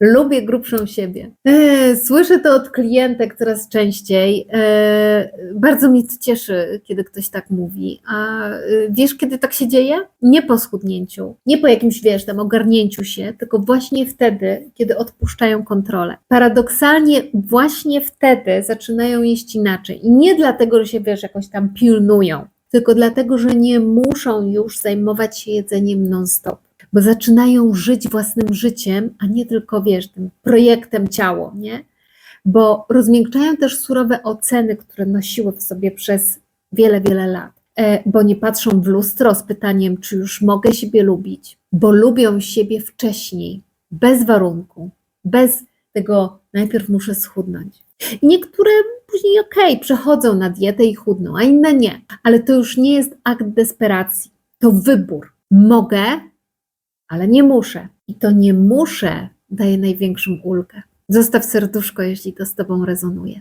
Lubię grubszą siebie. E, Słyszę to od klientek coraz częściej. E, Bardzo mnie to cieszy, kiedy ktoś tak mówi. A e, wiesz, kiedy tak się dzieje? Nie po schudnięciu, nie po jakimś, wiesz, tam ogarnięciu się, tylko właśnie wtedy, kiedy odpuszczają kontrolę. Paradoksalnie właśnie wtedy zaczynają jeść inaczej. I nie dlatego, że się, wiesz, jakoś tam pilnują, tylko dlatego, że nie muszą już zajmować się jedzeniem non-stop bo zaczynają żyć własnym życiem, a nie tylko, wiesz, tym projektem ciało, nie? Bo rozmiękczają też surowe oceny, które nosiły w sobie przez wiele, wiele lat. E, bo nie patrzą w lustro z pytaniem, czy już mogę siebie lubić, bo lubią siebie wcześniej, bez warunku, bez tego najpierw muszę schudnąć. I niektóre później okej, przechodzą na dietę i chudną, a inne nie. Ale to już nie jest akt desperacji, to wybór. Mogę, ale nie muszę. I to nie muszę daje największą ulgę. Zostaw serduszko, jeśli to z Tobą rezonuje.